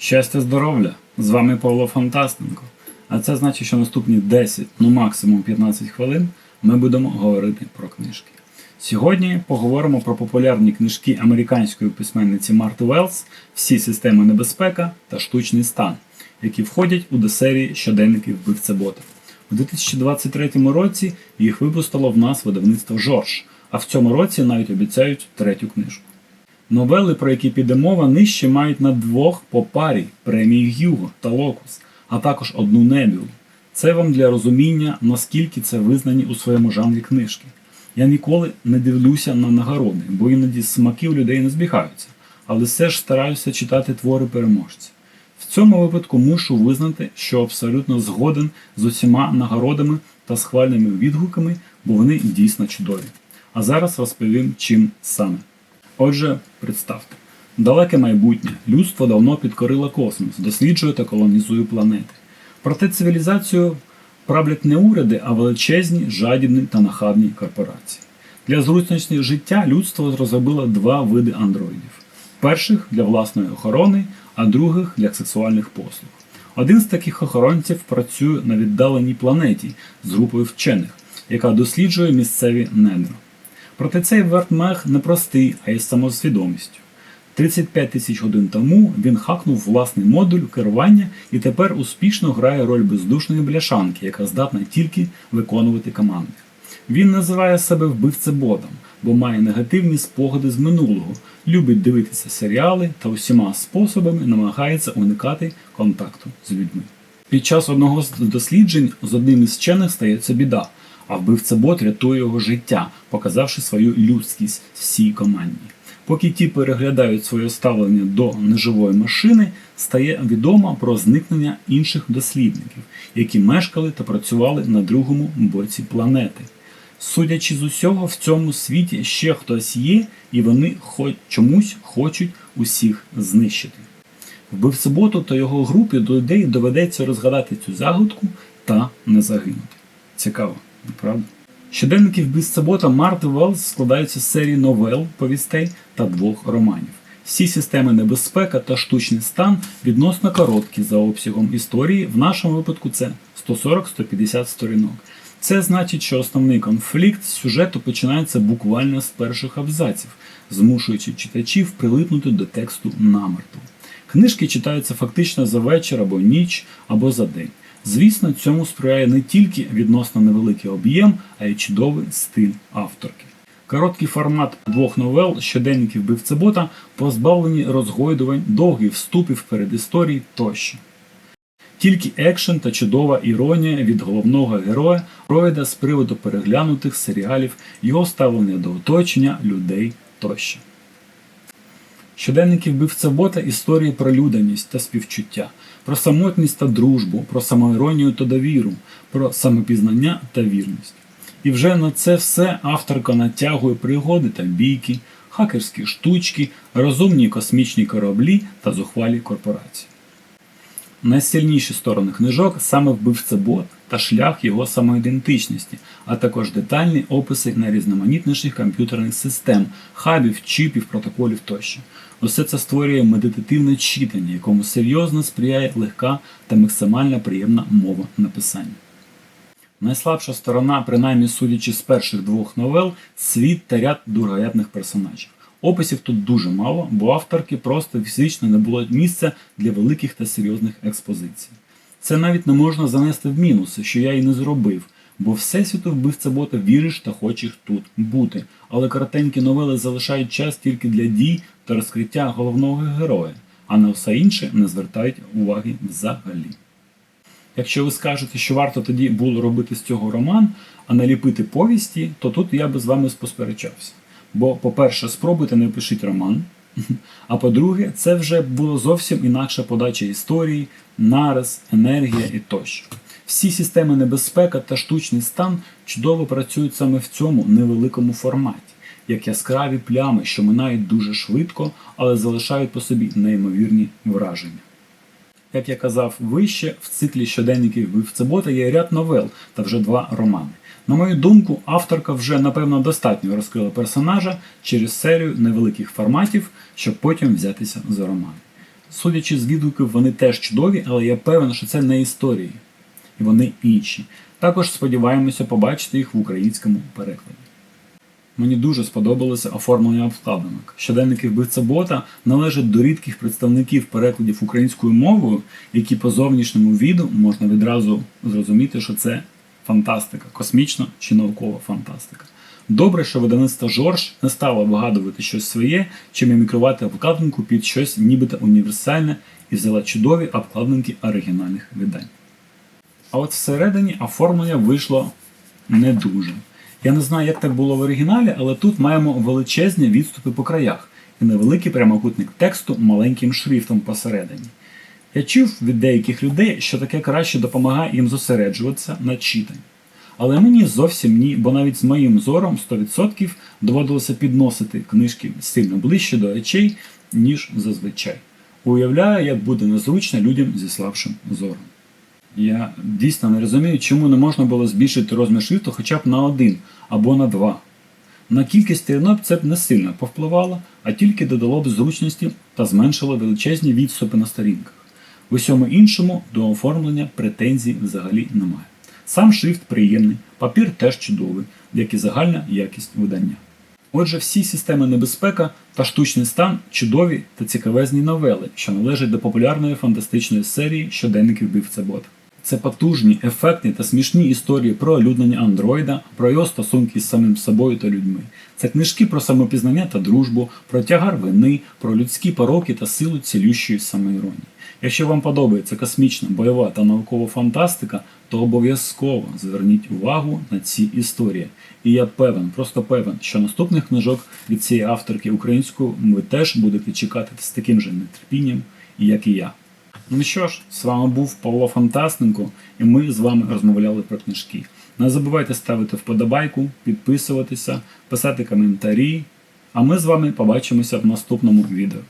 Щастя, здоров'я! З вами Павло Фантастенко. А це значить, що наступні 10, ну максимум 15 хвилин ми будемо говорити про книжки. Сьогодні поговоримо про популярні книжки американської письменниці Марти Велс Всі системи небезпека та штучний стан, які входять у до серії щоденників вбивцебота. У 2023 році їх випустило в нас видавництво Жорж, а в цьому році навіть обіцяють третю книжку. Новели, про які піде мова, нижче мають на двох по парі премії Гюго та Локус, а також одну Небюлу. Це вам для розуміння, наскільки це визнані у своєму жанрі книжки. Я ніколи не дивлюся на нагороди, бо іноді смаки у людей не збігаються, але все ж стараюся читати твори переможців. В цьому випадку мушу визнати, що абсолютно згоден з усіма нагородами та схвальними відгуками, бо вони дійсно чудові. А зараз розповім, чим саме. Отже, представте, далеке майбутнє людство давно підкорило космос, досліджує та колонізує планети. Проте цивілізацію правлять не уряди, а величезні, жадібні та нахабні корпорації. Для зручності життя людство розробило два види андроїдів: перших для власної охорони, а других для сексуальних послуг. Один з таких охоронців працює на віддаленій планеті з групою вчених, яка досліджує місцеві недра. Проте цей вертмех не простий, а й з самосвідомістю. 35 тисяч годин тому він хакнув власний модуль керування і тепер успішно грає роль бездушної бляшанки, яка здатна тільки виконувати команди. Він називає себе вбивцеботом, бо має негативні спогади з минулого, любить дивитися серіали та усіма способами намагається уникати контакту з людьми. Під час одного з досліджень з одним із вчених стається біда, а вбивцебот рятує його життя, показавши свою людськість всій команді. Поки ті переглядають своє ставлення до неживої машини, стає відомо про зникнення інших дослідників, які мешкали та працювали на другому боці планети. Судячи з усього, в цьому світі ще хтось є, і вони хоч чомусь хочуть усіх знищити. Вбивцеботу та його групі до людей доведеться розгадати цю загадку та не загинути. Цікаво, правда? Щоденники вбивцебота Марти Велс складаються з серії новел, повістей та двох романів. Всі системи небезпека та штучний стан відносно короткі за обсягом історії. В нашому випадку це 140-150 сторінок. Це значить, що основний конфлікт сюжету починається буквально з перших абзаців, змушуючи читачів прилипнути до тексту намертво. Книжки читаються фактично за вечір або ніч, або за день. Звісно, цьому сприяє не тільки відносно невеликий об'єм, а й чудовий стиль авторки. Короткий формат двох новел щоденників вбивцебота позбавлені розгойдувань, довгих вступів перед історії тощо. Тільки екшен та чудова іронія від головного героя Фройда з приводу переглянутих серіалів, його ставлення до оточення, людей тощо. Щоденники вбивцебота історії про люданість та співчуття, про самотність та дружбу, про самоіронію та довіру, про самопізнання та вірність. І вже на це все авторка натягує пригоди та бійки, хакерські штучки, розумні космічні кораблі та зухвалі корпорації. Найсильніші сторони книжок саме вбивцебот та шлях його самоідентичності, а також детальні описи найрізноманітніших комп'ютерних систем, хабів, чіпів, протоколів тощо. Усе це створює медитативне читання, якому серйозно сприяє легка та максимально приємна мова написання. Найслабша сторона, принаймні судячи з перших двох новел, світ та ряд другорядних персонажів. Описів тут дуже мало, бо авторки просто фізично не було місця для великих та серйозних експозицій. Це навіть не можна занести в мінуси, що я і не зробив, бо всесвіту вбивця бота віриш та хочеш тут бути, але коротенькі новели залишають час тільки для дій та розкриття головного героя, а на все інше не звертають уваги взагалі. Якщо ви скажете, що варто тоді було робити з цього роман, а не ліпити повісті, то тут я би з вами посперечався. Бо, по-перше, спробуйте не пишіть роман. А по-друге, це вже було зовсім інакша подача історії, нараз, енергія і тощо. Всі системи небезпека та штучний стан чудово працюють саме в цьому невеликому форматі, як яскраві плями, що минають дуже швидко, але залишають по собі неймовірні враження. Як я казав вище, в циклі щоденників вбивцебота є ряд новел та вже два романи. На мою думку, авторка вже напевно достатньо розкрила персонажа через серію невеликих форматів, щоб потім взятися за роман. Судячи з відгуків, вони теж чудові, але я певен, що це не історії. І вони інші. Також сподіваємося побачити їх в українському перекладі. Мені дуже сподобалося оформлення обкладинок. Щоденники вбивця бота належать до рідких представників перекладів українською мовою, які по зовнішньому віду можна відразу зрозуміти, що це фантастика, космічна чи наукова фантастика. Добре, що видавництво Жорж не стало вигадувати щось своє чи мімікрувати обкладинку під щось нібито універсальне і взяла чудові обкладинки оригінальних видань. А от всередині оформлення вийшло не дуже. Я не знаю, як так було в оригіналі, але тут маємо величезні відступи по краях і невеликий прямокутник тексту маленьким шрифтом посередині. Я чув від деяких людей, що таке краще допомагає їм зосереджуватися на читанні. Але мені зовсім ні, бо навіть з моїм зором 100% доводилося підносити книжки сильно ближче до очей, ніж зазвичай. Уявляю, як буде незручно людям зі слабшим зором. Я дійсно не розумію, чому не можна було збільшити розмір шрифту хоча б на один або на два. На кількість сторінок це б не сильно повпливало, а тільки додало б зручності та зменшило величезні відступи на сторінках. В усьому іншому до оформлення претензій взагалі немає. Сам шрифт приємний, папір теж чудовий, як і загальна якість видання. Отже, всі системи небезпека та штучний стан чудові та цікавезні новели, що належать до популярної фантастичної серії щоденників вбивця бота. Це потужні, ефектні та смішні історії про олюднення андроїда, про його стосунки з самим собою та людьми. Це книжки про самопізнання та дружбу, про тягар вини, про людські пороки та силу цілющої самоіронії. Якщо вам подобається космічна, бойова та наукова фантастика, то обов'язково зверніть увагу на ці історії. І я певен, просто певен, що наступних книжок від цієї авторки українською ви теж будете чекати з таким же нетерпінням, як і я. Ну що ж, з вами був Павло Фантастенко, і ми з вами розмовляли про книжки. Не забувайте ставити вподобайку, підписуватися, писати коментарі. А ми з вами побачимося в наступному відео.